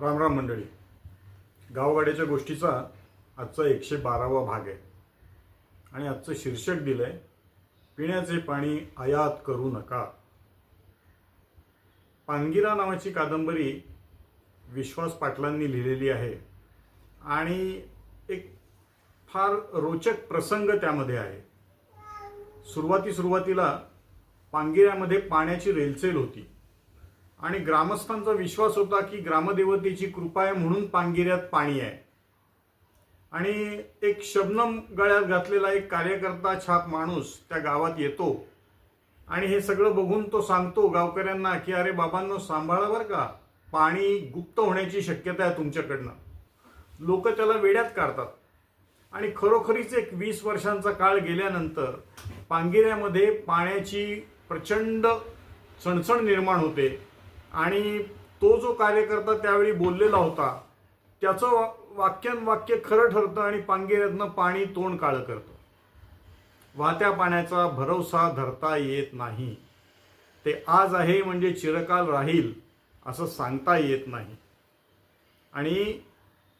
रामराम मंडळी. गावगाड्याच्या गोष्टीचा आजचा एकशे बारावा भाग आहे. आणि आजचं शीर्षक दिलं आहे पिण्याचे पाणी आयात करू नका. पानगिरा नावाची कादंबरी विश्वास पाटलांनी लिहिलेली आहे. आणि एक फार रोचक प्रसंग त्यामध्ये आहे. सुरुवाती सुरुवातीला पानगिऱ्यामध्ये पाण्याची रेलचेल होती. आणि ग्रामस्थांचा विश्वास होता की ग्रामदेवतेची कृपा आहे म्हणून पानगिऱ्यात पाणी आहे. आणि एक शबनम गळ्यात घातलेला एक कार्यकर्ता छाप माणूस त्या गावात येतो. आणि हे सगळं बघून तो सांगतो गावकऱ्यांना की अरे बाबांनो सांभाळा बरं का. पाणी गुप्त होण्याची शक्यता आहे तुमच्याकडनं. लोक त्याला वेड्यात काढतात. आणि खरोखरीच एक वीस वर्षांचा काळ गेल्यानंतर पांगिऱ्यामध्ये पाण्याची प्रचंड चणचण निर्माण होते. आणि तो जो कार्यकर्ता त्यावेळी बोललेला होता त्याचं वा- वाक्यान वाक्य खरं ठरतं आणि पांगिऱ्यातनं पाणी तोंड काळं करतं. वाहत्या पाण्याचा भरवसा धरता येत नाही. ते आज आहे म्हणजे चिरकाल राहील असं सांगता येत नाही. आणि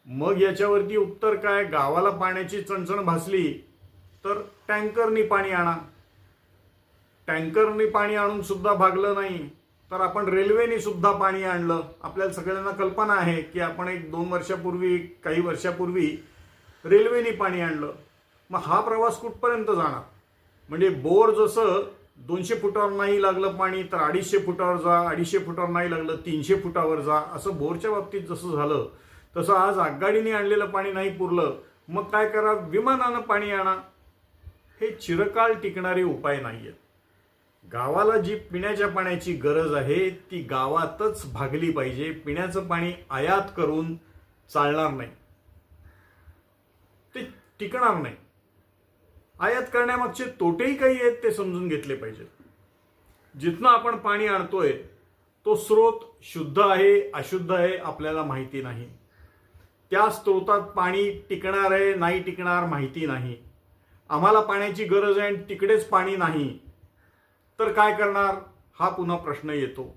मग याच्यावरती उत्तर काय? गावाला पाण्याची चणचण भासली तर टँकरनी पाणी आणा. टँकरनी पाणी आणून सुद्धा भागलं नाही. तर आपण रेल्वेने सुद्धा पाणी आणलं. आपल्याला सगळ्यांना कल्पना आहे की आपण एक दोन वर्षापूर्वी काही वर्षापूर्वी रेल्वेने पाणी आणलं. मग हा प्रवास कुठपर्यंत जाणार? म्हणजे बोर जसं दोनशे फुटावर नाही लागलं पाणी तर अडीचशे फुटावर जा अडीचशे फुटावर नाही लागलं तीनशे फुटावर जा असं बोरच्या बाबतीत जसं झालं तसं आज आगगाडीने आणलेलं पाणी नाही पुरलं. मग काय करा विमानानं पाणी आणा. हे चिरकाळ टिकणारे उपाय नाही आहेत गावाला जी पिण्याच्या पाण्याची गरज आहे ती गावातच भागली पाहिजे. पिण्याचं पाणी आयात करून चालणार नाही. ते टिकणार नाही. आयात करण्यामागचे तोटेही काही आहेत ते समजून घेतले पाहिजेत. जिथनं आपण पाणी आणतोय तो स्रोत शुद्ध आहे अशुद्ध आहे आपल्याला माहिती नाही. त्या स्रोतात पाणी टिकणार आहे नाही टिकणार माहिती नाही. आम्हाला पाण्याची गरज आहे आणि तिकडेच पाणी नाही. तर काय करणार? हा पुन्हा प्रश्न येतो.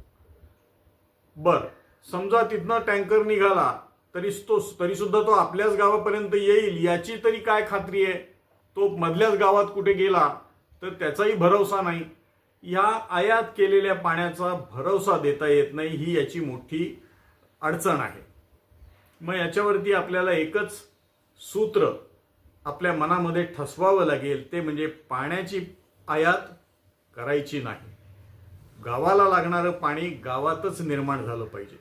बर समजा तिथनं टँकर निघाला तरी तो तरी सुद्धा तो आपल्याच गावापर्यंत येईल याची तरी काय खात्री आहे? तो मधल्याच गावात कुठे गेला तर त्याचाही भरवसा नाही. या आयात केलेल्या पाण्याचा भरवसा देता येत नाही ही याची मोठी अडचण आहे. मग याच्यावरती आपल्याला एकच सूत्र आपल्या मनामध्ये ठसवावं लागेल ते म्हणजे पाण्याची आयात करायची नाही. गावाला लागणारं पाणी गावातच निर्माण झालं पाहिजे.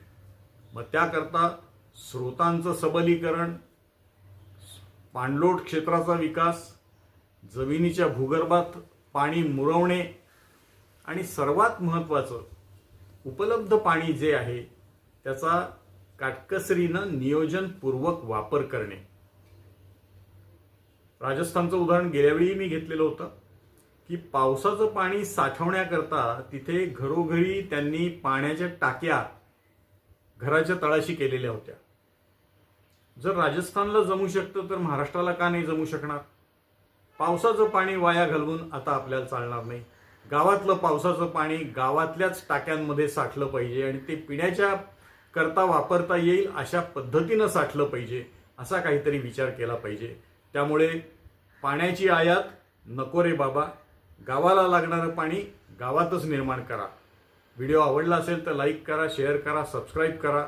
मग त्याकरता स्रोतांचं सबलीकरण पाणलोट क्षेत्राचा विकास जमिनीच्या भूगर्भात पाणी मुरवणे आणि सर्वात महत्त्वाचं उपलब्ध पाणी जे आहे त्याचा काटकसरीनं नियोजनपूर्वक वापर करणे. राजस्थानचं उदाहरण गेल्यावेळी मी घेतलेलं होतं. की पावसाचं पाणी साठवण्याकरता तिथे घरोघरी त्यांनी पाण्याच्या टाक्या घराच्या तळाशी केलेल्या होत्या. जर राजस्थानला जमू शकतं तर महाराष्ट्राला का नाही जमू शकणार? पावसाचं पाणी वाया घालवून आता आपल्याला चालणार नाही. गावातलं पावसाचं पाणी गावातल्याच टाक्यांमध्ये साठलं पाहिजे आणि ते पिण्याच्या करता वापरता येईल अशा पद्धतीनं साठलं पाहिजे असा काहीतरी विचार केला पाहिजे. त्यामुळे पाण्याची आयात नको रे बाबा. गावाला लागणारं पाणी गावातच निर्माण करा. व्हिडिओ आवडला असेल तर लाईक करा शेअर करा सबस्क्राईब करा.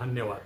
धन्यवाद.